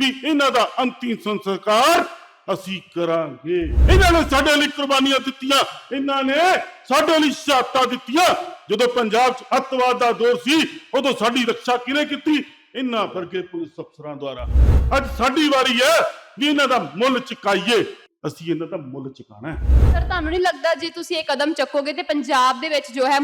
ਵੀ ਇਹਨਾਂ ਦਾ ਅੰਤਿਮ ਸੰਸਕਾਰ ਅਸੀਂ ਕਰਾਂਗੇ। ਇਹਨਾਂ ਨੇ ਸਾਡੇ ਲਈ ਕੁਰਬਾਨੀਆਂ ਦਿੱਤੀਆਂ। ਇਹਨਾਂ ਨੇ ਸਾਡੇ ਲਈ ਸ਼ਹਾਦਤਾਂ ਦਿੱਤੀਆਂ। ਜਦੋਂ ਪੰਜਾਬ 'ਚ ਅੱਤਵਾਦ ਦਾ ਦੌਰ ਸੀ, ਉਦੋਂ ਸਾਡੀ ਰੱਖਿਆ ਕਿਹਨੇ ਕੀਤੀ? ਇਹਨਾਂ ਵਰਗੇ ਪੁਲਿਸ ਅਫਸਰਾਂ ਦੁਆਰਾ। ਅੱਜ ਸਾਡੀ ਵਾਰੀ ਹੈ ਵੀ ਇਹਨਾਂ ਦਾ ਮੁੱਲ ਚੁਕਾਈਏ। ਅਸੀਂ ਇਹਨਾਂ ਦਾ ਮੁੱਲ ਚੁਕਾਣਾ ਹੈ। ਸਰ, ਤੁਹਾਨੂੰ ਨਹੀਂ ਲੱਗਦਾ ਜੇ ਤੁਸੀਂ ਇਹ ਕਦਮ ਚੱਕੋਗੇ ਤੇ ਪੰਜਾਬ ਦੇ ਵਿੱਚ ਜੋ ਹੈ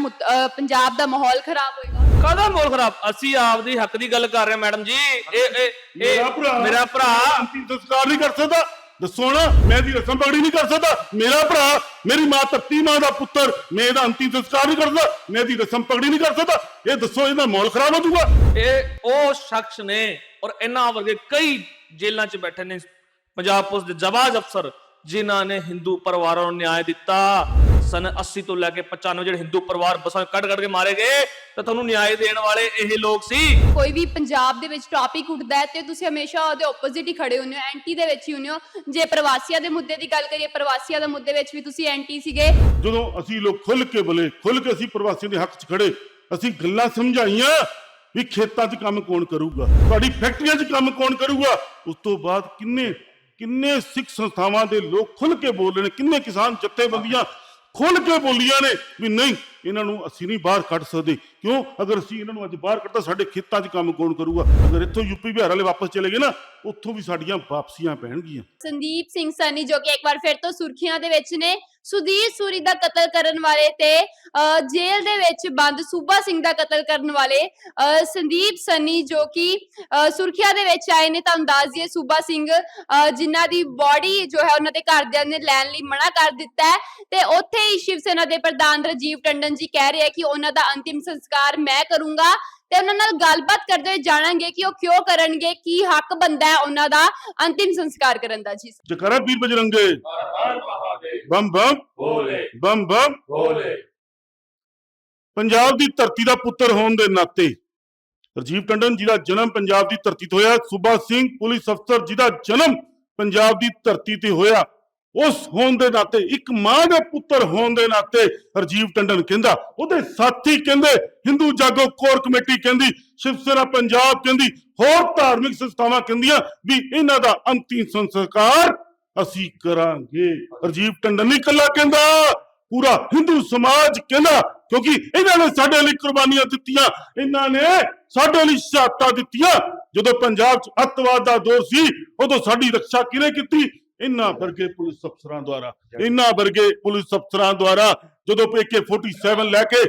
ਪੰਜਾਬ ਦਾ ਮਾਹੌਲ ਖਰਾਬ ਹੋਏਗਾ? ਕਾਹਦਾ ਮੋਲ ਖਰਾਬ? ਅਸੀਂ ਆਪਦੀ ਹੱਕ ਦੀ ਗੱਲ ਕਰ ਰਹੇ ਹਾਂ ਮੈਡਮ ਜੀ। ਇਹ ਇਹ ਮੇਰਾ ਇਹ ਭਰਾ। ਮੇਰਾ ਭਰਾ। ਅੰਤਿਮ ਸੰਸਕਾਰ ਨਹੀਂ ਕਰ ਸਕਦਾ। ਦੱਸੋ ਨਾ ਮੈਂ ਦੀ ਰਸਮ ਪਗੜੀ ਨਹੀਂ ਕਰ ਸਕਦਾ। ਮੇਰਾ ਭਰਾ ਮੇਰੀ ਮਾਂ ਧਰਤੀ ਮਾਂ ਦਾ ਪੁੱਤਰ ਮੈਂ ਇਹਦਾ ਅੰਤਿਮ ਸੰਸਕਾਰ ਨਹੀਂ ਕਰ ਸਕਦਾ ਮੈਂ ਦੀ ਰਸਮ ਪਗੜੀ ਨਹੀਂ ਕਰ ਸਕਦਾ। ਇਹ ਦੱਸੋ ਇਹਦਾ ਮਾਹੌਲ ਖਰਾਬ ਹੋ ਜਾਊਗਾ। ਇਹ ਉਹ ਸ਼ਖਸ ਨੇ ਔਰ ਇਹਨਾਂ ਵਰਗੇ ਕਈ ਜੇਲ੍ਹਾਂ 'ਚ ਬੈਠੇ ਨੇ ਪੰਜਾਬ ਪੁਲਿਸ ਦੇ ਜਵਾਜ਼ ਅਫਸਰ ਜਿਨ੍ਹਾਂ ਨੇ ਹਿੰਦੂ ਪਰਿਵਾਰਾਂ ਨੂੰ ਨਿਆਂ ਦਿੱਤਾ। ਸਨ 80 ਤੋਂ ਲੈ ਕੇ 95 ਜਿਹੜੇ ਹਿੰਦੂ ਪਰਿਵਾਰ ਬਸਾਂ ਕੱਢ ਕੱਢ ਕੇ ਮਾਰੇ ਗਏ ਤਾਂ ਤੁਹਾਨੂੰ ਨਿਆਂ ਦੇਣ ਵਾਲੇ ਇਹ ਲੋਕ ਸੀ। ਕੋਈ ਵੀ ਪੰਜਾਬ ਦੇ ਵਿੱਚ ਟਾਪਿਕ ਉੱਠਦਾ ਹੈ ਤੇ ਤੁਸੀਂ ਹਮੇਸ਼ਾ ਉਹਦੇ ਆਪੋਜ਼ਿਟ ਹੀ ਖੜੇ ਹੁੰਦੇ ਹੋ ਐਂਟੀ ਦੇ ਵਿੱਚ ਹੀ ਹੁੰਦੇ ਹੋ। ਜੇ ਪ੍ਰਵਾਸੀਆਂ ਦੇ ਮੁੱਦੇ ਦੀ ਗੱਲ ਕਰੀਏ ਪ੍ਰਵਾਸੀਆਂ ਦੇ ਮੁੱਦੇ ਵਿੱਚ ਵੀ ਤੁਸੀਂ ਐਂਟੀ ਸੀਗੇ। ਜਦੋਂ ਅਸੀਂ ਲੋਕ ਖੁੱਲ ਕੇ ਬੋਲੇ ਖੁੱਲ ਕੇ ਅਸੀਂ ਪ੍ਰਵਾਸੀਆਂ ਦੇ ਹੱਕ 'ਚ ਖੜੇ ਅਸੀਂ ਗੱਲਾਂ ਸਮਝਾਈਆਂ ਵੀ ਖੇਤਾਂ 'ਚ ਕੰਮ ਕੌਣ ਕਰੂਗਾ ਤੁਹਾਡੀ ਫੈਕਟਰੀਆਂ 'ਚ ਕੰਮ ਕੌਣ ਕਰੂਗਾ? ਉਸ ਤੋਂ ਬਾਅਦ ਕਿੰਨੇ ਕਿੰਨੇ ਸਿੱਖ ਸੰਸਥਾਵਾਂ ਦੇ ਲੋਕ ਖੁੱਲ ਕੇ ਬੋਲ ਰਹੇ ਨੇ ਕਿੰਨੇ ਕਿਸਾਨ ਜਥੇਬੰਦੀਆਂ ਖੁੱਲ ਕੇ ਬੋਲੀਆਂ ਨੇ ਵੀ ਨਹੀਂ। ਇਹਨਾਂ ਨੂੰ ਅਸੀਂ ਨਹੀਂ ਬਾਹਰ ਕੱਢ ਸਕਦੇ। ਕਿਉਂ? ਅਗਰ ਅਸੀਂ ਇਹਨਾਂ ਨੂੰ ਅੱਜ ਬਾਹਰ ਕੱਢਤਾ ਸਾਡੇ ਖੇਤਾਂ 'ਚ ਕੰਮ ਕੌਣ ਕਰੂਗਾ? ਅਗਰ ਇੱਥੋਂ ਯੂਪੀ ਬਿਹਾਰ ਵਾਲੇ ਵਾਪਸ ਚਲੇ ਗਏ ਨਾ ਉੱਥੋਂ ਵੀ ਸਾਡੀਆਂ ਵਾਪਸੀਆਂ ਪੈਣਗੀਆਂ। ਸੰਦੀਪ ਸਿੰਘ ਸਨੀ ਜੋ ਕਿ ਇੱਕ ਵਾਰ ਫਿਰ ਤੋਂ ਸੁਰਖੀਆਂ ਦੇ ਵਿੱਚ ਨੇ ਸੁਧੀਰ ਸੂਰੀ ਦਾ ਕਤਲ ਕਰਨ ਵਾਲੇ ਤੇ ਜੇਲ੍ਹ ਦੇ ਵਿੱਚ ਬੰਦ ਸੂਬਾ ਸਿੰਘ ਦਾ ਕਤਲ ਕਰਨ ਵਾਲੇ ਸੰਦੀਪ ਸਨੀ ਜੋ ਕਿ ਸੁਰਖੀਆਂ ਦੇ ਵਿੱਚ ਆਏ ਨੇ ਤੁਹਾਨੂੰ ਦੱਸ ਦਈਏ ਸੂਬਾ ਸਿੰਘ ਅਹ, ਜਿਨ੍ਹਾਂ ਦੀ ਬਾਡੀ ਜੋ ਹੈ ਉਹਨਾਂ ਦੇ ਘਰਦਿਆਂ ਨੇ ਲੈਣ ਲਈ ਮਨਾ ਕਰ ਦਿੱਤਾ ਹੈ। ਤੇ ਉੱਥੇ ਹੀ ਸ਼ਿਵ ਸੈਨਾ ਦੇ ਪ੍ਰਧਾਨ ਰਾਜੀਵ ਟੰਡਨ ਜੀ ਕਹਿ ਰਹੇ ਆ ਕਿ ਉਹਨਾਂ ਦਾ ਅੰਤਿਮ ਸੰਸਕਾਰ ਮੈਂ ਕਰੂੰਗਾ ਤੇ ਉਹਨਾਂ ਨਾਲ ਗੱਲਬਾਤ ਕਰਦੇ ਹੋਏ ਜਾਣਾਂਗੇ ਕਿ ਉਹ ਕਿਉਂ ਕਰਨਗੇ ਕੀ ਹੱਕ ਬੰਦਾ ਹੈ ਉਹਨਾਂ ਦਾ ਅੰਤਿਮ ਸੰਸਕਾਰ ਕਰਨ ਦਾ ਜੀ। ਜਕਰਾ ਵੀਰ ਬਜਰੰਗੇ? ਬੰਮ ਬੰਮ ਭੋਲੇ ਬੰਮ ਬੰਮ ਭੋਲੇ ਪੰਜਾਬ ਦੀ ਧਰਤੀ ਦਾ ਪੁੱਤਰ ਹੋਣ ਦੇ ਨਾਤੇ ਰਜੀਵ ਟੰਡਨ ਜਿਹਦਾ ਜਨਮ ਪੰਜਾਬ ਦੀ ਧਰਤੀ ਤੇ ਹੋਇਆ ਸੁਭਾ ਸਿੰਘ ਪੁਲਿਸ ਅਫਸਰ ਜਿਹਦਾ ਜਨਮ ਪੰਜਾਬ ਦੀ ਧਰਤੀ ਤੇ ਹੋਇਆ। ਉਸ ਹੋਣ ਦੇ ਨਾਤੇ, ਇੱਕ ਮਾਂ ਦੇ ਪੁੱਤਰ ਹੋਣ ਦੇ ਨਾਤੇ ਰਜੀਵ ਟੰਡਨ ਕਹਿੰਦਾ, ਉਹਦੇ ਸਾਥੀ ਕਹਿੰਦੇ, ਹਿੰਦੂ ਜਾਗੋ ਕੋਰ ਕਮੇਟੀ ਕਹਿੰਦੀ, ਸ਼ਿਵ ਸੈਨਾ ਪੰਜਾਬ ਕਹਿੰਦੀ, ਹੋਰ ਧਾਰਮਿਕ ਸੰਸਥਾਵਾਂ ਕਹਿੰਦੀਆਂ ਵੀ ਇਹਨਾਂ ਦਾ ਅੰਤਿਮ ਸੰਸਕਾਰ ਅਸੀਂ ਕਰਾਂਗੇ। ਰਜੀਵ ਟੰਡਨ ਨਹੀਂ ਇਕੱਲਾ ਕਹਿੰਦਾ, ਪੂਰਾ ਹਿੰਦੂ ਸਮਾਜ ਕਹਿੰਦਾ, ਕਿਉਂਕਿ ਇਹਨਾਂ ਨੇ ਸਾਡੇ ਲਈ ਕੁਰਬਾਨੀਆਂ ਦਿੱਤੀਆਂ, ਇਹਨਾਂ ਨੇ ਸਾਡੇ ਲਈ ਸ਼ਹਾਦਤਾਂ ਦਿੱਤੀਆਂ। ਜਦੋਂ ਪੰਜਾਬ 'ਚ ਅੱਤਵਾਦ ਦਾ ਦੌਰ ਸੀ, ਉਦੋਂ ਸਾਡੀ ਰੱਖਿਆ ਕਿਹਨੇ ਕੀਤੀ? ਇਹਨਾਂ ਵਰਗੇ ਪੁਲਿਸ ਅਫਸਰਾਂ ਦੁਆਰਾ ਇਹਨਾਂ ਵਰਗੇ ਪੁਲਿਸ ਅਫਸਰਾਂ ਦੁਆਰਾ ਜਦੋਂ AK47 ਲੈ ਕੇ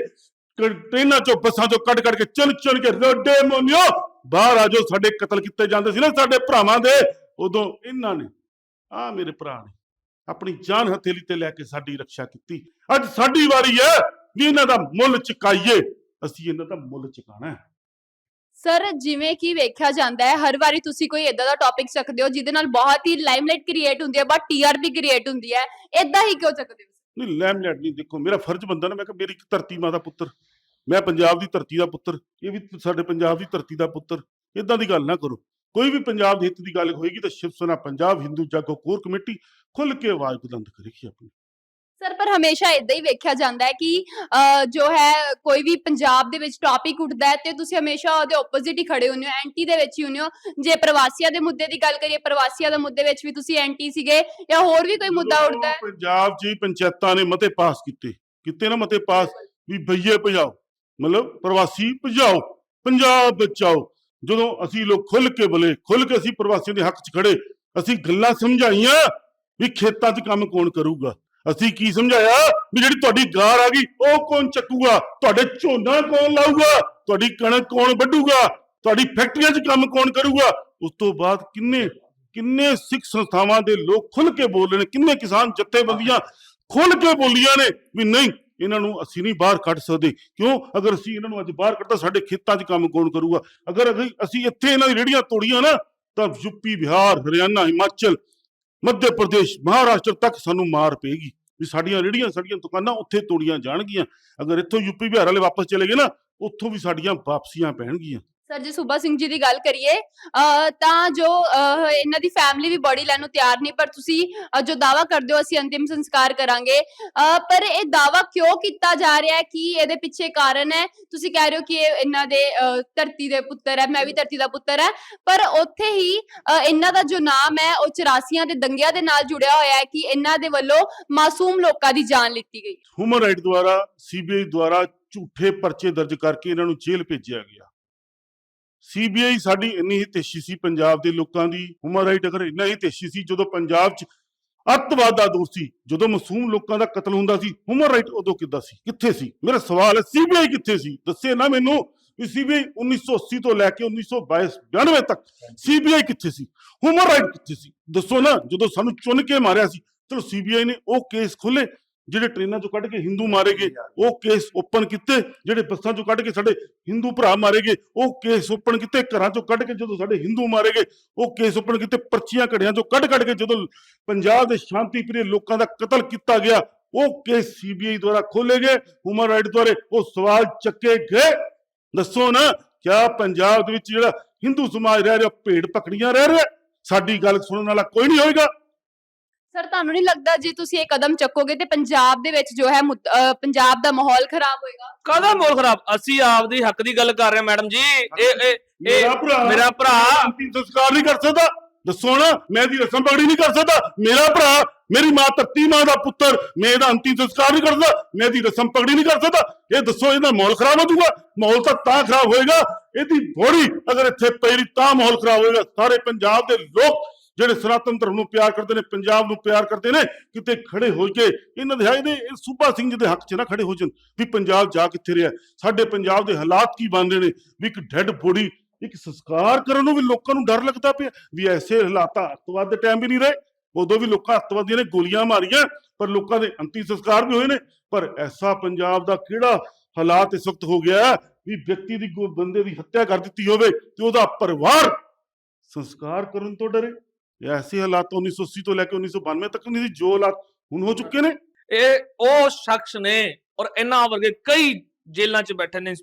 ਟ੍ਰੇਨਾਂ ਚੋਂ ਬੱਸਾਂ ਚੋਂ ਕੱਢ ਕੱਢ ਕੇ ਚੁਣ ਚੁਣ ਕੇ ਰੋਡੇ ਮੋਨਿਓ ਬਾਹਰ ਆ ਜੋ ਸਾਡੇ ਕਤਲ ਕੀਤੇ ਜਾਂਦੇ ਸੀ ਨਾ ਸਾਡੇ ਭਰਾਵਾਂ ਦੇ ਉਦੋਂ ਇਹਨਾਂ ਨੇ ਆ ਮੇਰੇ ਭਰਾ ਨੇ ਆਪਣੀ ਜਾਨ ਹਥੇਲੀ ਤੇ ਲੈ ਕੇ ਸਾਡੀ ਰੱਖਿਆ ਕੀਤੀ। ਅੱਜ ਸਾਡੀ ਵਾਰੀ ਹੈ ਵੀ ਇਹਨਾਂ ਦਾ ਮੁੱਲ ਚੁਕਾਈਏ ਅਸੀਂ ਇਹਨਾਂ ਦਾ ਮੁੱਲ ਚੁਕਾਣਾ ਹੈ। ਸਰ ਜਿਵੇਂ ਕਿ ਵੇਖਿਆ ਜਾਂਦਾ ਹੈ, ਹਰ ਵਾਰੀ ਤੁਸੀਂ ਕੋਈ ਇਦਾਂ ਦਾ ਟੌਪਿਕ ਚੱਕਦੇ ਹੋ, ਜਿਹਦੇ ਨਾਲ ਬਹੁਤ ਹੀ ਲਾਈਮਲਾਈਟ ਕ੍ਰੀਏਟ ਹੁੰਦੀ ਹੈ ਬਟ ਟੀਆਰਪੀ ਕ੍ਰੀਏਟ ਹੁੰਦੀ ਹੈ। ਇਦਾਂ ਹੀ ਕਿਉਂ ਚੱਕਦੇ ਹੋ? ਨਹੀਂ ਲੈਮਲੈਟ ਨਹੀਂ, ਦੇਖੋ, ਮੇਰਾ ਫਰਜ਼ ਬੰਦਾ ਨਾ, ਮੈਂ ਕਿ ਮੇਰੀ ਇੱਕ ਧਰਤੀ ਮਾਂ ਦਾ ਪੁੱਤਰ। ਮੈਂ ਪੰਜਾਬ ਦੀ ਧਰਤੀ ਦਾ ਪੁੱਤਰ, ਇਹ ਵੀ ਸਾਡੇ ਪੰਜਾਬ ਦੀ ਧਰਤੀ ਦਾ ਪੁੱਤਰ। ਇਦਾਂ ਦੀ ਗੱਲ ਨਾ ਕਰੋ। ਕੋਈ ਵੀ ਪੰਜਾਬ ਦੇ ਹਿੱਤ ਦੀ ਗੱਲ ਹੋਏਗੀ ਤਾਂ ਸ਼ਿਵ ਸੈਨਾ, ਪੰਜਾਬ ਹਿੰਦੂ ਜਾਗੋ, ਕੋਰ ਕਮੇਟੀ ਖੁੱਲ ਕੇ ਆਵਾਜ਼ ਬੁਲੰਦ ਕਰੇਗੀ ਆਪਣੀ। ਸਰ ਪਰ ਹਮੇਸ਼ਾ ਇਦਾਂ ਹੀ ਵੇਖਿਆ ਜਾਂਦਾ ਹੈ ਕਿ ਜੋ ਹੈ ਕੋਈ ਵੀ ਪੰਜਾਬ ਦੇ ਵਿੱਚ ਟੌਪਿਕ ਉੱਠਦਾ ਹੈ ਤੇ ਤੁਸੀਂ ਹਮੇਸ਼ਾ ਉਹਦੇ ਆਪੋਜ਼ਿਟ ਹੀ ਖੜੇ ਹੁੰਦੇ ਹੋ ਐਂਟੀ ਦੇ ਵਿੱਚ ਹੀ ਹੁੰਦੇ ਹੋ। ਜੇ ਪ੍ਰਵਾਸੀਆਂ ਦੇ ਮੁੱਦੇ ਦੀ ਗੱਲ ਕਰੀਏ ਪ੍ਰਵਾਸੀਆਂ ਦੇ ਮੁੱਦੇ ਵਿੱਚ ਵੀ ਤੁਸੀਂ ਐਂਟੀ ਸੀਗੇ ਜਾਂ ਹੋਰ ਵੀ ਕੋਈ ਮੁੱਦਾ ਉੱਠਦਾ ਹੈ? ਪੰਜਾਬ 'ਚ ਹੀ ਪੰਚਾਇਤਾਂ ਨੇ ਮਤੇ ਪਾਸ ਕੀਤੇ। ਕੀਤੇ ਨਾ ਮਤੇ ਪਾਸ ਵੀ ਬਈਏ ਭਜਾਓ ਮਤਲਬ ਪ੍ਰਵਾਸੀ ਭਜਾਓ ਪੰਜਾਬ ਬਚਾਓ ਜਦੋਂ ਅਸੀਂ ਲੋਕ ਖੁੱਲ ਕੇ ਬੋਲੇ ਖੁੱਲ ਕੇ ਅਸੀਂ ਪ੍ਰਵਾਸੀਆਂ ਦੇ ਹੱਕ 'ਚ ਖੜੇ ਅਸੀਂ ਗੱਲਾਂ ਸਮਝਾਈਆਂ ਵੀ ਖੇਤਾਂ 'ਚ ਕੰਮ ਕੌਣ ਕਰੂਗਾ? ਅਸੀਂ ਕੀ ਸਮਝਾਇਆ? ਵੀ ਜਿਹੜੀ ਤੁਹਾਡੀ ਗਾਰ ਆ ਗਈ, ਉਹ ਕੌਣ ਚੱਕੂਗਾ? ਤੁਹਾਡੇ ਝੋਨਾ ਕੌਣ ਲਾਊਗਾ? ਤੁਹਾਡੀ ਕਣਕ ਕੌਣ ਵੱਢੂਗਾ? ਤੁਹਾਡੀ ਫੈਕਟਰੀਆਂ 'ਚ ਕੰਮ ਕੌਣ ਕਰੂਗਾ? ਉਸ ਤੋਂ ਬਾਅਦ ਕਿੰਨੇ ਕਿੰਨੇ ਸਿੱਖ ਸੰਸਥਾਵਾਂ ਦੇ ਲੋਕ ਖੁੱਲ ਕੇ ਬੋਲ ਰਹੇ ਨੇ, ਕਿੰਨੇ ਕਿਸਾਨ ਜਥੇਬੰਦੀਆਂ ਖੁੱਲ ਕੇ ਬੋਲੀਆਂ ਨੇ ਵੀ ਨਹੀਂ, ਇਹਨਾਂ ਨੂੰ ਅਸੀਂ ਨਹੀਂ ਬਾਹਰ ਕੱਢ ਸਕਦੇ। ਕਿਉਂ? ਅਗਰ ਅਸੀਂ ਇਹਨਾਂ ਨੂੰ ਅੱਜ ਬਾਹਰ ਕੱਢਤਾ, ਸਾਡੇ ਖੇਤਾਂ 'ਚ ਕੰਮ ਕੌਣ ਕਰੂਗਾ? ਅਗਰ ਅਸੀਂ- ਅਸੀਂ ਇੱਥੇ ਇਹਨਾਂ ਦੀ ਰੇੜੀਆਂ ਤੋੜੀਆਂ ਨਾ, ਤਾਂ ਯੂਪੀ ਬਿਹਾਰ, ਹਰਿਆਣਾ, ਹਿਮਾਚਲ ਮੱਧ ਪ੍ਰਦੇਸ਼, ਮਹਾਰਾਸ਼ਟਰ ਤੱਕ ਸਾਨੂੰ ਮਾਰ ਪਏਗੀ। ਵੀ ਸਾਡੀਆਂ ਰੇੜੀਆਂ ਸਾਡੀਆਂ ਦੁਕਾਨਾਂ ਉੱਥੇ ਤੋੜੀਆਂ ਜਾਣਗੀਆਂ। ਅਗਰ ਇੱਥੋਂ ਯੂਪੀ ਬਿਹਾਰ ਵਾਲੇ ਵਾਪਸ ਚਲੇ ਗਏ ਨਾ, ਉੱਥੋਂ ਵੀ ਸਾਡੀਆਂ ਵਾਪਸੀਆਂ ਪੈਣਗੀਆਂ। ਸਰ ਜੇ ਸੂਬਾ ਸਿੰਘ ਜੀ ਦੀ ਗੱਲ ਕਰੀਏ ਤਾਂ ਜੋ ਇਹਨਾਂ ਦੀ ਫੈਮਿਲੀ ਵੀ ਬੋਡੀ ਲੈਣ ਨੂੰ ਤਿਆਰ ਨਹੀਂ ਪਰ ਤੁਸੀਂ ਜੋ ਦਾਵਾ ਕਰਦੇ ਹੋ, ਅਸੀਂ ਅੰਤਿਮ ਸੰਸਕਾਰ ਕਰਾਂਗੇ। ਪਰ ਇਹ ਦਾਵਾ ਕਿਉਂ ਕੀਤਾ ਜਾ ਰਿਹਾ ਹੈ? ਕੀ ਇਹਦੇ ਪਿੱਛੇ ਕਾਰਨ ਹੈ? ਤੁਸੀਂ ਕਹਿ ਰਹੇ ਹੋ ਕਿ ਇਹ ਇਹਨਾਂ ਦੇ ਧਰਤੀ ਦੇ ਪੁੱਤਰ ਹੈ, ਮੈਂ ਵੀ ਧਰਤੀ ਦਾ ਪੁੱਤਰ ਹੈ। ਪਰ ਉੱਥੇ ਹੀ ਇਹਨਾਂ ਦਾ ਜੋ ਨਾਮ ਹੈ, ਉਹ 84 ਦੇ ਦੰਗਿਆਂ ਦੇ ਨਾਲ ਜੁੜਿਆ ਹੋਇਆ ਹੈ ਕਿ ਇਹਨਾਂ ਦੇ ਵੱਲੋਂ ਮਾਸੂਮ ਲੋਕਾਂ ਦੀ ਜਾਨ ਲਿੱਤੀ ਗਈ। ਹਿਊਮਨ ਰਾਈਟ ਦੁਆਰਾ ਸੀਬੀਆਈ ਦੁਆਰਾ ਝੂਠੇ ਪਰਚੇ ਦਰਜ ਕਰਕੇ ਇਹਨਾਂ ਨੂੰ ਜੇਲ੍ਹ ਭੇਜਿਆ ਗਿਆ। ਸੀਬੀਆਈ ਸਾਡੀ ਇੰਨੀ ਹੀ ਤੇਸ਼ੀ ਸੀ, ਪੰਜਾਬ ਦੇ ਲੋਕਾਂ ਦੀ ਹਿਊਮਨ ਰਾਈਟ ਅਗਰ ਇੰਨਾ ਹੀ ਤੇਸ਼ੀ ਸੀ, ਜਦੋਂ ਪੰਜਾਬ 'ਚ ਅੱਤਵਾਦ ਦਾ ਦੌਰ ਸੀ, ਜਦੋਂ ਮਾਸੂਮ ਲੋਕਾਂ ਦਾ ਕਤਲ ਹੁੰਦਾ ਸੀ ਹਿਊਮਨ ਰਾਈਟ ਉਦੋਂ ਕਿੱਦਾਂ ਸੀ, ਕਿੱਥੇ ਸੀ? ਮੇਰਾ ਸਵਾਲ ਹੈ ਸੀਬੀਆਈ ਕਿੱਥੇ ਸੀ? ਦੱਸੇ ਨਾ ਮੈਨੂੰ ਵੀ ਸੀਬੀਆਈ 1980 ਤੋਂ ਲੈ ਕੇ 1922 92 ਤੱਕ ਸੀਬੀਆਈ ਕਿੱਥੇ ਸੀ? ਹਿਊਮਨ ਰਾਈਟ ਕਿੱਥੇ ਸੀ? ਦੱਸੋ ਨਾ, ਜਦੋਂ ਸਾਨੂੰ ਚੁਣ ਕੇ ਮਾਰਿਆ ਸੀ, ਚਲੋ ਸੀਬੀਆਈ ਨੇ ਉਹ ਕੇਸ ਖੋਲੇ ਜਿਹੜੇ ਟ੍ਰੇਨਾਂ ਚੋਂ ਕੱਢ ਕੇ ਹਿੰਦੂ ਮਾਰੇ ਗਏ ਉਹ ਕੇਸ ਓਪਨ ਕੀਤੇ, ਜਿਹੜੇ ਬੱਸਾਂ ਚੋਂ ਕੱਢ ਕੇ ਸਾਡੇ ਹਿੰਦੂ ਭਰਾ ਮਾਰੇ ਗਏ ਉਹ ਕੇਸ ਓਪਨ ਕੀਤੇ, ਘਰਾਂ ਚੋਂ ਕੱਢ ਕੇ ਜਦੋਂ ਸਾਡੇ ਹਿੰਦੂ ਮਾਰੇ ਗਏ ਉਹ ਕੇਸ ਓਪਨ ਕੀਤੇ, ਪਰਚੀਆਂ ਘੜਿਆਂ ਚੋਂ ਕੱਢ ਕੱਢ ਕੇ ਜਦੋਂ ਪੰਜਾਬ ਦੇ ਸ਼ਾਂਤੀ ਪ੍ਰਿय ਲੋਕਾਂ ਦਾ ਕਤਲ ਕੀਤਾ ਗਿਆ, ਉਹ ਕੇਸ ਸੀਬੀਆਈ ਦੁਆਰਾ ਖੋਲੇ ਗਏ ਹਿਊਮਨ ਰਾਈਟ ਦੁਆਰੇ ਉਹ ਸਵਾਲ ਚੱਕੇ ਗਏ। ਦੱਸੋ ਨਾ, ਕਿਆ ਪੰਜਾਬ ਦੇ ਵਿੱਚ ਜਿਹੜਾ ਹਿੰਦੂ ਸਮਾਜ ਰਹਿ ਰਿਹਾ, ਭੇਡ ਪਕੜੀਆਂ ਰਹਿ ਰਿਹਾ, ਸਾਡੀ ਗੱਲ ਸੁਣਨ ਵਾਲਾ ਕੋਈ ਨਹੀਂ ਹੋਏਗਾ। ਸਰ ਤੁਹਾਨੂੰ ਨਹੀਂ ਲੱਗਦਾ ਜੇ ਤੁਸੀਂ ਇਹ ਕਦਮ ਚੱਕੋਗੇ ਤੇ ਪੰਜਾਬ ਦੇ ਵਿੱਚ ਜੋ ਹੈ ਮੁੱਦ- ਪੰਜਾਬ ਦਾ ਮਾਹੌਲ ਖਰਾਬ ਹੋਏਗਾ? ਕਾਹਦਾ ਮੋਲ ਖਰਾਬ? ਅਸੀਂ ਆਪਦੀ ਹੱਕ ਦੀ ਗੱਲ ਕਰ ਰਹੇ ਹਾਂ ਮੈਡਮ ਜੀ। ਇਹ ਇਹ ਮੇਰਾ ਭਰਾ ਮੇਰਾ ਭਰਾ ਅੰਤਿਮ ਸੰਸਕਾਰ ਨਹੀਂ ਕਰ ਸਕਦਾ। ਦੱਸੋ ਨਾ ਮੈਂ ਇਹਦੀ ਰਸਮ ਪਗੜੀ ਨਹੀਂ ਕਰ ਸਕਦਾ। ਮੇਰਾ ਭਰਾ ਮੇਰੀ ਮਾਂ ਧਰਤੀ ਮਾਂ ਦਾ ਪੁੱਤਰ ਮੈਂ ਇਹਦਾ ਅੰਤਿਮ ਸੰਸਕਾਰ ਨਹੀਂ ਕਰਦਾ ਮੈਂ ਇਹਦੀ ਰਸਮ ਪਗੜੀ ਨਹੀਂ ਕਰ ਸਕਦਾ। ਇਹ ਦੱਸੋ ਇਹਦਾ ਮਾਹੌਲ ਖਰਾਬ ਹੋ ਜਾਊਗਾ? ਮਾਹੌਲ ਤਾਂ ਤਾਂ ਖਰਾਬ ਹੋਏਗਾ। ਇਹਦੀ ਬੋੜੀ ਅਗਰ ਇੱਥੇ ਪਈ ਤਾਂ ਮਾਹੌਲ ਖਰਾਬ ਹੋਏਗਾ। ਸਾਰੇ ਪੰਜਾਬ ਦੇ ਲੋਕ ਜਿਹੜੇ ਸਨਾਤਨ ਧਰਮ ਨੂੰ ਪਿਆਰ ਕਰਦੇ ਨੇ, ਪੰਜਾਬ ਨੂੰ ਪਿਆਰ ਕਰਦੇ ਨੇ, ਕਿਤੇ ਖੜੇ ਹੋ ਕੇ, ਇਹਨਾਂ ਦੇ ਹਾਏ ਦੇ ਸੂਬਾ ਸਿੰਘ ਜੀ ਦੇ ਹੱਕ 'ਚ ਨਾ ਖੜੇ ਹੋ ਜਾਣ ਵੀ ਪੰਜਾਬ ਜਾ ਕਿੱਥੇ ਰਿਹਾ। ਸਾਡੇ ਪੰਜਾਬ ਦੇ ਹਾਲਾਤ ਕੀ ਬਣਦੇ ਨੇ? ਵੀ ਇੱਕ ਡੈੱਡ ਬੋਡੀ, ਇੱਕ ਸੰਸਕਾਰ ਕਰਨ ਨੂੰ ਵੀ ਲੋਕਾਂ ਨੂੰ ਡਰ ਲੱਗਦਾ ਪਿਆ, ਵੀ ਐਸੇ ਹਾਲਾਤਾਂ ਅੱਤਵਾਦ ਦੇ ਟਾਈਮ ਵੀ ਨਹੀਂ ਰਹੇ। ਉਦੋਂ ਵੀ ਲੋਕਾਂ ਅੱਤਵਾਦੀਆਂ ਨੇ ਗੋਲੀਆਂ ਮਾਰੀਆਂ, ਪਰ ਲੋਕਾਂ ਦੇ ਅੰਤਿਮ ਸੰਸਕਾਰ ਵੀ ਹੋਏ ਨੇ। ਪਰ ਐਸਾ ਪੰਜਾਬ ਦਾ ਕਿਹੜਾ ਹਾਲਾਤ ਇਸ ਵਕਤ ਹੋ ਗਿਆ ਹੈ ਵੀ ਵਿਅਕਤੀ ਦੀ ਕੋਈ ਬੰਦੇ ਦੀ ਹੱਤਿਆ ਕਰ ਦਿੱਤੀ ਹੋਵੇ ਤੇ ਉਹਦਾ ਪਰਿਵਾਰ ਸੰਸਕਾਰ ਕਰਨ ਤੋਂ ਡਰੇ? ਇਹ ਐਸੇ ਹਾਲਾਤ 1980 ਤੋਂ ਲੈ ਕੇ 1992 ਤੱਕ ਨਹੀਂ ਸੀ, ਜੋ ਹਾਲਾਤ ਹੁਣ ਹੋ ਚੁੱਕੇ ਨੇ। ਇਹ ਉਹ ਸ਼ਖਸ ਨੇ ਔਰ ਇਹਨਾਂ ਵਰਗੇ ਕਈ ਜੇਲ੍ਹਾਂ 'ਚ ਬੈਠੇ ਨੇ।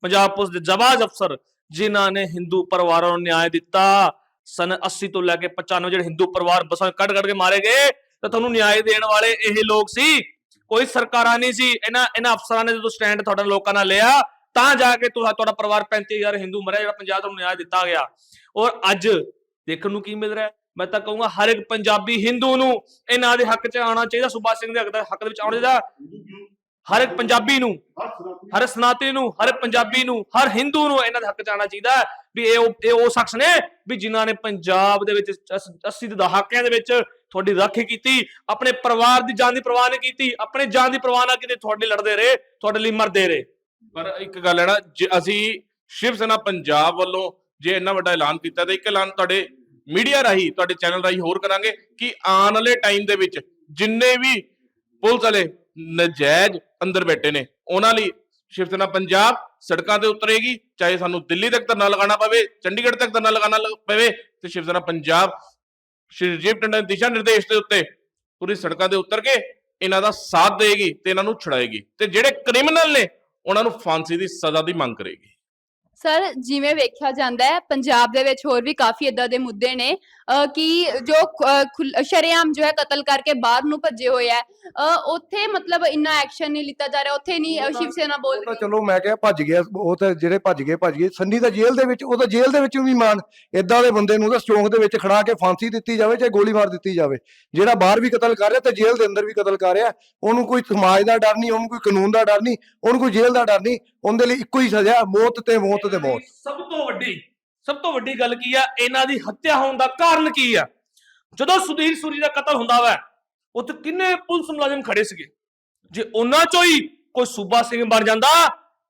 ਪੰਜਾਬ ਪੁਲਿਸ ਦੇ ਜਵਾਜ਼ ਅਫਸਰ ਜਿਨ੍ਹਾਂ ਨੇ ਹਿੰਦੂ ਪਰਿਵਾਰਾਂ ਨੂੰ ਨਿਆਂ ਦਿੱਤਾ, ਸਨ 80 ਤੋਂ ਲੈ ਕੇ 95 ਜਿਹੜੇ ਹਿੰਦੂ ਪਰਿਵਾਰ ਬਸਾਂ ਕੱਢ ਕੱਢ ਕੇ ਮਾਰੇ ਗਏ, ਤਾਂ ਤੁਹਾਨੂੰ ਨਿਆਂ ਦੇਣ ਵਾਲੇ ਇਹ ਲੋਕ ਸੀ। ਕੋਈ ਸਰਕਾਰਾਂ ਨਹੀਂ ਸੀ। ਇਹਨਾਂ ਇਹਨਾਂ ਅਫਸਰਾਂ ਨੇ ਜਦੋਂ ਸਟੈਂਡ ਤੁਹਾਡਾ ਲੋਕਾਂ ਨਾਲ ਲਿਆ, ਤਾਂ ਜਾ ਕੇ ਤੁਹਾ- ਤੁਹਾਡਾ ਪਰਿਵਾਰ 35000 ਹਿੰਦੂ ਮਰਿਆ, ਜਿਹੜਾ ਪੰਜਾਬ ਤੋਂ ਨਿਆਂ ਦਿੱਤਾ ਗਿਆ। ਔਰ ਅੱਜ ਦੇਖਣ ਨੂੰ ਕੀ ਮਿਲ ਰਿਹਾ ਮੈਂ ਤਾਂ ਕਹੂੰਗਾ ਹਰ ਇੱਕ ਪੰਜਾਬੀ ਹਿੰਦੂ ਨੂੰ ਇਹਨਾਂ ਦੇ ਹੱਕ 'ਚ ਆਉਣਾ ਚਾਹੀਦਾ ਸੁਭਾ ਸਿੰਘ ਦੇ ਹੱਕ ਦੇ ਹੱਕ ਦੇ ਵਿੱਚ ਆਉਣਾ ਚਾਹੀਦਾ। ਹਰ ਇੱਕ ਪੰਜਾਬੀ ਨੂੰ, ਹਰ ਸਨਾਤਨੀ ਨੂੰ, ਹਰ ਪੰਜਾਬੀ ਨੂੰ, ਹਰ ਹਿੰਦੂ ਨੂੰ ਇਹਨਾਂ ਦੇ ਹੱਕ 'ਚ ਆਉਣਾ ਚਾਹੀਦਾ ਵੀ ਇਹ ਉਹ ਇਹ ਉਹ ਸ਼ਖਸ ਨੇ ਵੀ ਜਿਨ੍ਹਾਂ ਨੇ ਪੰਜਾਬ ਦੇ ਵਿੱਚ 80 ਦੇ ਦਹਾਕਿਆਂ ਦੇ ਵਿੱਚ ਤੁਹਾਡੀ ਰਾਖੀ ਕੀਤੀ, ਆਪਣੇ ਪਰਿਵਾਰ ਦੀ ਜਾਨ ਦੀ ਪਰਵਾਹ ਨਹੀਂ ਕੀਤੀ, ਆਪਣੇ ਜਾਨ ਦੀ ਪਰਵਾਹ ਨਾ ਕੀਤੀ ਤੁਹਾਡੇ ਲਈ ਲੜਦੇ ਰਹੇ, ਤੁਹਾਡੇ ਲਈ ਮਰਦੇ ਰਹੇ। ਪਰ ਇੱਕ ਗੱਲ ਹੈ ਨਾ, ਜੇ ਅਸੀਂ ਸ਼ਿਵ ਸੈਨਾ ਪੰਜਾਬ ਵੱਲੋਂ ਜੇ ਇੰਨਾ ਵੱਡਾ ਐਲਾਨ ਕੀਤਾ ਤੇ ਇੱਕ ਐਲਾਨ ਤੁਹਾਡੇ ਮੀਡੀਆ ਰਾਹੀਂ ਤੁਹਾਡੇ ਚੈਨਲ ਰਾਹੀਂ ਹੋਰ ਕਰਾਂਗੇ ਕਿ ਆਉਣ ਵਾਲੇ ਟਾਈਮ ਦੇ ਵਿੱਚ ਜਿੰਨੇ ਵੀ ਪੁਲਿਸ ਵਾਲੇ ਨਜਾਇਜ਼ ਅੰਦਰ ਬੈਠੇ ਨੇ, ਉਹਨਾਂ ਲਈ ਸ਼ਿਵ ਸੈਨਾ ਪੰਜਾਬ ਸੜਕਾਂ ਤੇ ਉਤਰੇਗੀ, ਚਾਹੇ ਸਾਨੂੰ ਦਿੱਲੀ ਤੱਕ ਧਰਨਾ ਲਗਾਉਣਾ ਪਵੇ, ਚੰਡੀਗੜ੍ਹ ਤੱਕ ਧਰਨਾ ਲਗਾਉਣਾ ਪਵੇ, ਤੇ ਸ਼ਿਵ ਸੈਨਾ ਪੰਜਾਬ ਸ਼੍ਰੀ ਰਜੀਵ ਟੰਡਨ ਦਿਸ਼ਾ ਨਿਰਦੇਸ਼ ਦੇ ਉੱਤੇ ਪੂਰੀ ਸੜਕਾਂ ਤੇ ਉਤਰ ਕੇ ਇਹਨਾਂ ਦਾ ਸਾਥ ਦੇਗੀ ਤੇ ਇਹਨਾਂ ਨੂੰ ਛੁਡਾਏਗੀ। ਤੇ ਜਿਹੜੇ ਕ੍ਰਿਮੀਨਲ ਨੇ, ਉਹਨਾਂ ਨੂੰ ਫਾਂਸੀ ਦੀ ਸਜ਼ਾ ਦੀ ਮੰਗ ਕਰੇਗੀ। ਸਰ ਜਿਵੇਂ ਵੇਖਿਆ ਜਾਂਦਾ ਹੈ, ਪੰਜਾਬ ਦੇ ਵਿੱਚ ਹੋਰ ਵੀ ਕਾਫੀ ਇਦਾਂ ਦੇ ਮੁੱਦੇ ਨੇ। ਕਿ ਜੋ ਸ਼ਰੇਆਮ ਜੋ ਹੈ ਕਤਲ ਕਰਕੇ ਬਾਹਰ ਨੂੰ ਭੱਜੇ ਹੋਏ ਆ ਉੱਥੇ ਮਤਲਬ ਇੰਨਾ ਐਕਸ਼ਨ ਨਹੀਂ ਲਿੱਤਾ ਜਾ ਰਿਹਾ ਉੱਥੇ ਨਹੀਂ ਸ਼ਿਵ ਸੈਨਾ ਬੋਲ ਰਹੀ। ਚਲੋ ਮੈਂ ਕਿਹਾ ਭੱਜ ਗਿਆ ਉਹ ਤਾਂ ਜਿਹੜੇ ਭੱਜ ਗਏ ਭੱਜ ਗਏ। ਸੰਨੀ ਤਾਂ ਜੇਲ੍ਹ ਦੇ ਵਿੱਚ ਉਹ ਤਾਂ ਜੇਲ੍ਹ ਦੇ ਵਿੱਚ ਵੀ ਮਾਨ ਇਦਾਂ ਦੇ ਬੰਦੇ ਨੂੰ ਤਾਂ ਚੌਂਕ ਦੇ ਵਿੱਚ ਖੜਾ ਕੇ ਫਾਂਸੀ ਦਿੱਤੀ ਜਾਵੇ ਚਾਹੇ ਗੋਲੀ ਮਾਰ ਦਿੱਤੀ ਜਾਵੇ। ਜਿਹੜਾ ਬਾਹਰ ਵੀ ਕਤਲ ਕਰ ਰਿਹਾ ਤੇ ਜੇਲ੍ਹ ਦੇ ਅੰਦਰ ਵੀ ਕਤਲ ਕਰ ਰਿਹਾ ਉਹਨੂੰ ਕੋਈ ਸਮਾਜ ਦਾ ਡਰ ਨਹੀਂ ਉਹਨੂੰ ਕੋਈ ਕਾਨੂੰਨ ਦਾ ਡਰ ਨਹੀਂ ਉਹਨੂੰ ਕੋਈ ਜੇਲ੍ਹ ਦਾ ਡਰ ਨਹੀਂ ਉਹਦੇ ਲਈ ਇੱਕੋ ਹੀ ਸਜ਼ਾ ਮੌਤ ਤੇ ਮੌਤ ਤੇ ਮੌਤ। ਸਭ ਤੋਂ ਵੱਡੀ ਸਭ ਤੋਂ ਵੱਡੀ ਗੱਲ ਕੀ ਆ? ਇਹਨਾਂ ਦੀ ਹੱਤਿਆ ਹੋਣ ਦਾ ਕਾਰਨ ਕੀ ਆ? ਜਦੋਂ ਸੁਧੀਰ ਸੂਰੀ ਦਾ ਕਤਲ ਹੁੰਦਾ ਵਾ ਉੱਥੇ ਕਿੰਨੇ ਪੁਲਿਸ ਮੁਲਾਜ਼ਮ ਖੜੇ ਸੀਗੇ? ਜੇ ਉਹਨਾਂ ਚੋਂ ਹੀ ਕੋਈ ਸੂਬਾ ਸਿੰਘ ਬਣ ਜਾਂਦਾ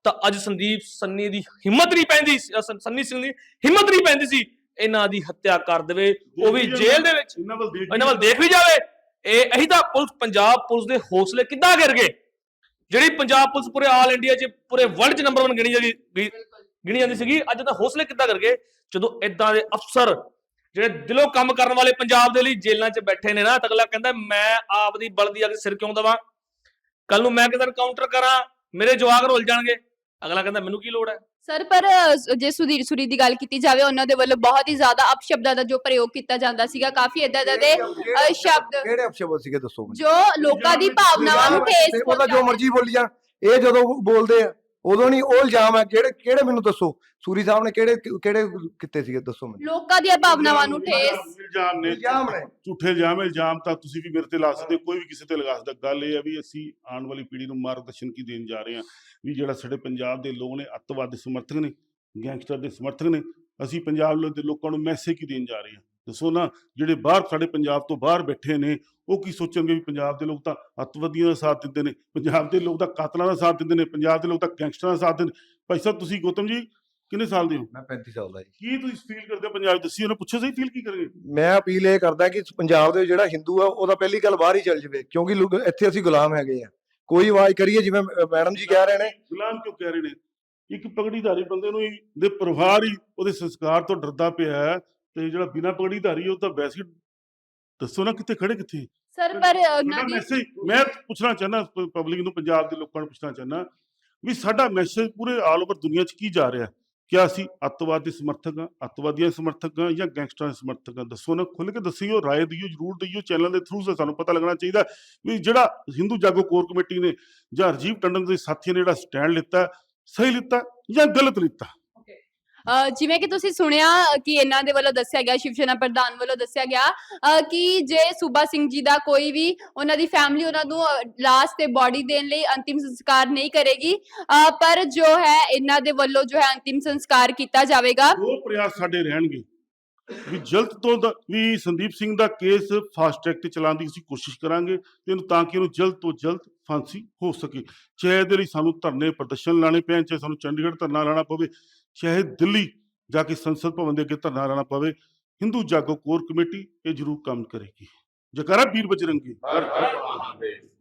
ਤਾਂ ਅੱਜ ਸੰਦੀਪ ਸੰਨੀ ਦੀ ਹਿੰਮਤ ਨਹੀਂ ਪੈਂਦੀ ਸੰਨੀ ਸਿੰਘ ਦੀ ਹਿੰਮਤ ਨਹੀਂ ਪੈਂਦੀ ਸੀ ਇਹਨਾਂ ਦੀ ਹੱਤਿਆ ਕਰ ਦੇਵੇ ਉਹ ਵੀ ਜੇਲ੍ਹ ਦੇ ਵਿੱਚ। ਇਹਨਾਂ ਵੱਲ ਦੇਖ ਵੀ ਜਾਵੇ। ਇਹ ਇਹੀ ਤਾਂ ਪੁਲਿਸ ਪੰਜਾਬ ਪੁਲਿਸ ਦੇ ਹੌਸਲੇ ਕਿੱਦਾਂ ਗਿਰ ਗਏ? ਜਿਹੜੀ ਪੰਜਾਬ ਪੁਲਿਸ ਪੂਰੇ ਆਲ ਇੰਡੀਆ 'ਚ ਪੂਰੇ ਵਰਲਡ 'ਚ ਨੰਬਰ 1 ਗਿਣੀ ਜਾਂਦੀ ਵੀ ਗਿਣੀ ਜਾਂਦੀ ਸੀਗੀ। ਅੱਜ ਤਾਂ ਹੌਸਲੇ ਕਿੱਦਾਂ ਕਰ ਗਏ ਜਦੋਂ ਇਦਾਂ ਦੇ ਅਫਸਰ ਜਿਹੜੇ ਦਿਲੋਂ ਕੰਮ ਕਰਨ ਵਾਲੇ ਪੰਜਾਬ ਦੇ ਲਈ ਜੇਲ੍ਹਾਂ 'ਚ ਬੈਠੇ ਨੇ ਨਾ ਤਾਂ ਅਗਲਾ ਕਹਿੰਦਾ ਮੈਂ ਆਪਦੀ ਬਲਦੀ ਅੱਗੇ ਸਿਰ ਕਿਉਂ ਦਵਾਂ? ਕੱਲ ਨੂੰ ਮੈਂ ਕਿਧਰ ਕਾਊਂਟਰ ਕਰਾਂ ਮੇਰੇ ਜਵਾਕ ਰੁੱਲ ਜਾਣਗੇ। ਅਗਲਾ ਕਹਿੰਦਾ ਮੈਨੂੰ ਕੀ ਲੋੜ ਹੈ? ਸਰ ਪਰ ਜੇ ਸੁਧੀਰ ਸੁਰੀ ਦੀ ਗੱਲ ਕੀਤੀ ਜਾਵੇ ਉਹਨਾਂ ਦੇ ਵੱਲੋਂ ਬਹੁਤ ਹੀ ਜ਼ਿਆਦਾ ਅਪਸ਼ਬਦਾਂ ਦਾ ਜੋ ਪ੍ਰਯੋਗ ਕੀਤਾ ਜਾਂਦਾ ਸੀਗਾ ਕਾਫੀ ਇਦਾਂ ਦਾ ਦੇ ਅ, ਸ਼ਬਦ ਕਿਹੜੇ ਅਪਸ਼ਬਦ ਸੀਗੇ ਦੱਸੋ ਮੈਨੂੰ? ਜੋ ਲੋਕਾਂ ਦੀ ਭਾਵਨਾਵਾਂ ਨੂੰ ਠੇਸ ਉਹਦਾ ਜੋ ਪਹੁੰਚਾਉਂਦੇ ਮਰਜ਼ੀ ਬੋਲੀ ਜਾਣ ਇਹ ਜਦੋਂ ਬੋਲਦੇ ਆ ਉਦੋਂ ਨਹੀਂ ਉਹ ਇਲਜ਼ਾਮ ਹੈ ਕਿਹੜੇ ਕਿਹੜੇ ਮੈਨੂੰ ਦੱਸੋ? ਸੂਰੀ ਸਾਹਿਬ ਨੇ ਕਿਹੜੇ ਕਿਹੜੇ ਕਿੱਤੇ ਸੀਗੇ? ਦੱਸੋ ਮੈਨੂੰ। ਲੋਕਾਂ ਦੀਆਂ ਭਾਵਨਾਵਾਂ ਨੂੰ ਠੇਸ। ਇਲਜ਼ਾਮ ਨੇ। ਇਲਜ਼ਾਮ ਨੇ। ਝੂਠੇ ਇਲਜ਼ਾਮ ਹੈ, ਇਲਜ਼ਾਮ ਤਾਂ ਤੁਸੀਂ ਵੀ ਮੇਰੇ ਤੇ ਲਾ ਸਕਦੇ ਹੋ, ਕੋਈ ਵੀ ਕਿਸੇ ਤੇ ਲਗਾ ਸਕਦਾ। ਗੱਲ ਇਹ ਹੈ ਵੀ ਅਸੀਂ ਆਉਣ ਵਾਲੀ ਪੀੜ੍ਹੀ ਨੂੰ ਮਾਰਗਦਰਸ਼ਨ ਕੀ ਦੇਣ ਜਾ ਰਹੇ ਹਾਂ? ਵੀ ਜਿਹੜਾ ਸਾਡੇ ਪੰਜਾਬ ਦੇ ਲੋਕ ਨੇ ਅੱਤਵਾਦ ਦੇ ਸਮਰਥਕ ਨੇ ਗੈਂਗਸਟਰ ਦੇ ਸਮਰਥਕ ਨੇ ਅਸੀਂ ਪੰਜਾਬ ਦੇ ਲੋਕਾਂ ਨੂੰ ਮੈਸੇਜ ਕੀ ਦੇਣ ਜਾ ਰਹੇ ਹਾਂ? ਦੱਸੋ ਨਾ ਜਿਹੜੇ ਬਾਹਰ ਸਾਡੇ ਪੰਜਾਬ ਤੋਂ ਬਾਹਰ ਬੈਠੇ ਨੇ ਉਹ ਕੀ ਸੋਚਣਗੇ ਵੀ ਪੰਜਾਬ ਦੇ ਲੋਕ ਤਾਂ ਅੱਤਵਾਦੀਆਂ ਦਾ ਸਾਥ ਦਿੰਦੇ ਨੇ ਪੰਜਾਬ ਦੇ ਲੋਕ ਤਾਂ ਕਾਤਲਾਂ ਦਾ ਸਾਥ ਦਿੰਦੇ ਨੇ ਪੰਜਾਬ ਦੇ ਲੋਕ ਤਾਂ ਗੈਂਗਸਟਰਾਂ ਦਾ ਸਾਥ ਦਿੰਦੇ ਨੇ। ਭਾਈ ਸਾਹਿਬ ਤੁਸੀਂ ਗੌਤਮ ਜੀ ਕਿੰਨੇ ਸਾਲ ਦੇ ਹੋ? ਮੈਂ 35 ਸਾਲ ਦਾ ਜੀ। ਕੀ ਤੁਸੀਂ ਫੀਲ ਕਰਦੇ ਹੋ ਪੰਜਾਬ? ਦੱਸੀ ਉਹਨੂੰ ਪੁੱਛੋ ਸਹੀ ਫੀਲ ਕੀ ਕਰਨਗੇ? ਮੈਂ ਅਪੀਲ ਇਹ ਕਰਦਾ ਕਿ ਪੰਜਾਬ ਦੇ ਜਿਹੜਾ ਹਿੰਦੂ ਆ ਉਹਦਾ ਪਹਿਲੀ ਗੱਲ ਬਾਹਰ ਹੀ ਚੱਲ ਜਾਵੇ ਕਿਉਂਕਿ ਲੋਕ ਇੱਥੇ ਅਸੀਂ ਗੁਲਾਮ ਹੈਗੇ ਆ। ਕੋਈ ਆਵਾਜ਼ ਕਰੀਏ ਜਿਵੇਂ ਮੈਡਮ ਜੀ ਕਹਿ ਰਹੇ ਨੇ। ਗੁਲਾਮ ਕਿਉਂ ਕਹਿ ਰਹੇ ਨੇ? ਇੱਕ ਪਗੜੀਧਾਰੀ ਬੰਦੇ ਨੂੰ ਹੀ ਦੇ ਪਰਿਵਾਰ ਹੀ ਉਹਦੇ ਸੰਸਕਾਰ ਤੋਂ ਡਰਦਾ ਪਿਆ ਹੈ ਤੇ ਜਿਹੜਾ ਬਿਨਾਂ ਪਗੜੀਧਾਰੀ ਉਹ ਤਾਂ ਵੈਸੇ ਦੱਸੋ ਨਾ ਕਿੱਥੇ ਖੜੇ ਕਿੱਥੇ? ਸਰ ਪਰ ਉਹਨਾਂ ਸਾਡਾ ਦੀ ਮੈਸੇਜ ਮੈਂ ਪੁੱਛਣਾ ਚਾਹੁੰਦਾ ਪਬਲਿਕ ਨੂੰ ਪੰਜਾਬ ਦੇ ਲੋਕਾਂ ਨੂੰ ਪੁੱਛਣਾ ਚਾਹੁੰਦਾ ਵੀ ਸਾਡਾ ਮੈਸੇਜ ਪੂਰੇ ਆਲ ਓਵਰ ਦੁਨੀਆ 'ਚ ਕੀ ਜਾ ਰਿਹਾ? ਕਿਆ ਅਸੀਂ ਅੱਤਵਾਦ ਦੇ ਸਮਰਥਕ ਹਾਂ ਅੱਤਵਾਦੀਆਂ ਸਮਰਥਕ ਹਾਂ ਜਾਂ ਗੈਂਗਸਟਰਾਂ ਦੇ ਸਮਰਥਕ ਹਾਂ? ਦੱਸੋ ਨਾ ਖੁੱਲ੍ਹ ਕੇ ਦੱਸਿਓ ਰਾਏ ਦਿਓ ਜਰੂਰ ਦਿਓ ਚੈਨਲ ਦੇ ਥਰੂ ਸਾਨੂੰ ਪਤਾ ਲੱਗਣਾ ਚਾਹੀਦਾ ਵੀ ਜਿਹੜਾ ਹਿੰਦੂ ਜਾਗੋ ਕੋਰ ਕਮੇਟੀ ਨੇ ਜਾਂ ਰਾਜੀਵ ਟੰਡਨ ਦੇ ਸਾਥੀਆਂ ਨੇ ਜਿਹੜਾ ਸਟੈਂਡ ਲਿੱਤਾ ਸਹੀ ਲਿੱਤਾ ਜਾਂ ਗਲਤ ਲਿੱਤਾ? ਜਿਵੇਂ ਕਿ ਤੁਸੀਂ ਸੁਣਿਆ ਕਿ ਇਹਨਾਂ ਦੇ ਵੱਲੋਂ ਦੱਸਿਆ ਗਿਆ ਸ਼ਿਵ ਸੈਨਾ ਪ੍ਰਧਾਨ ਵੱਲੋਂ ਦੱਸਿਆ ਗਿਆ ਕਿ ਜੇ ਸੂਬਾ ਸਿੰਘ ਜੀ ਦਾ ਕੋਈ ਵੀ ਉਹਨਾਂ ਦੀ ਫੈਮਿਲੀ ਉਹਨਾਂ ਨੂੰ ਲਾਸਟ ਤੇ ਬਾਡੀ ਦੇਣ ਲਈ ਅੰਤਿਮ ਸੰਸਕਾਰ ਨਹੀਂ ਕਰੇਗੀ ਪਰ ਜੋ ਹੈ ਇਹਨਾਂ ਦੇ ਵੱਲੋਂ ਜੋ ਹੈ ਅੰਤਿਮ ਸੰਸਕਾਰ ਕੀਤਾ ਜਾਵੇਗਾ। ਦੋ ਪ੍ਰਯਾਸ ਸਾਡੇ ਰਹਿਣਗੇ, ਵੀ ਜਲਦ ਤੋਂ ਵੀ ਸੰਦੀਪ ਸਿੰਘ ਦਾ ਕੇਸ ਫਾਸਟ ਟਰੈਕ ਤੇ ਚਲਾਉਣ ਦੀ ਅਸੀਂ ਕੋਸ਼ਿਸ਼ ਕਰਾਂਗੇ ਤੇ ਇਹਨੂੰ ਤਾਂ ਕਿ ਇਹਨੂੰ ਜਲਦ ਤੋਂ ਜਲਦ ਫਾਂਸੀ ਹੋ ਸਕੇ। ਚਾਹੇ ਇਹਦੇ ਲਈ ਸਾਨੂੰ ਧਰਨੇ ਪ੍ਰਦਰਸ਼ਨ ਲਾਣੇ ਪੈਣ, ਚਾਹੇ ਸਾਨੂੰ ਚੰਡੀਗੜ੍ਹ ਧਰਨਾ ਲਾਣਾ ਪਵੇ ਚਾਹੇ ਦਿੱਲੀ ਜਾ ਕੇ ਸੰਸਦ ਭਵਨ ਦੇ ਅੱਗੇ ਧਰਨਾ ਲਾਣਾ ਪਵੇ, ਹਿੰਦੂ ਜਾਗੋ ਕੋਰ ਕਮੇਟੀ ਇਹ ਜ਼ਰੂਰ ਕੰਮ ਕਰੇਗੀ। ਜਕਾਰਾ, ਵੀਰ ਬਜਰੰਗੀ। ਹਰ ਹਰ ਮਹਾਦੇਵ।